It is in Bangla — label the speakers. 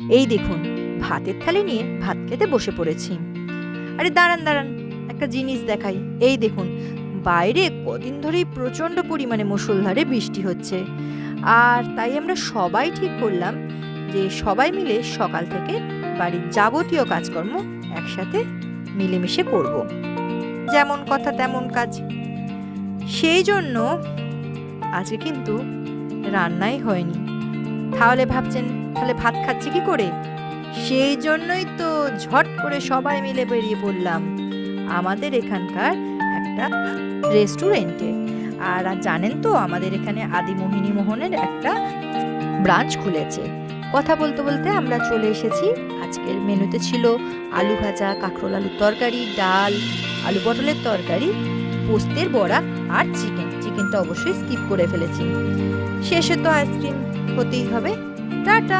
Speaker 1: এই দেখুন, ভাতের থালি নিয়ে ভাত খেতে বসে পড়েছি। আরে দাঁড়ান দাঁড়ান, একটা জিনিস দেখাই। এই দেখুন, বাইরে কদিন ধরেই প্রচণ্ড পরিমাণে মুষলধারে বৃষ্টি হচ্ছে। আর তাই আমরা সবাই ঠিক করলাম যে সবাই মিলে সকাল থেকে বাড়ির যাবতীয় কাজকর্ম একসাথে মিলেমিশে করব। যেমন কথা, তেমন কাজ। সেই জন্য আজকে কিন্তু রান্নাই হয়নি। তাহলে ভাবছেন, তাহলে ভাত খাচ্ছি কি করে? সেই জন্যই তো ঝট করে সবাই মিলে বেরিয়ে পড়লাম। আমাদের এখানকার একটা রেস্টুরেন্টে। আর জানেন তো, আমাদের এখানে আদিমোহিনী মোহনের একটা ব্রাঞ্চ খুলেছে। কথা বলতে বলতে আমরা চলে এসেছি। আজকের মেনুতে ছিল আলু ভাজা, কাঁকরোল আলুর তরকারি, ডাল, আলু পটলের তরকারি, পোস্তের বড়া আর চিকেন। চিকেনটা অবশ্যই স্কিপ করে ফেলেছি। শেষে তো আইসক্রিম। হতেই হবে। টাটা।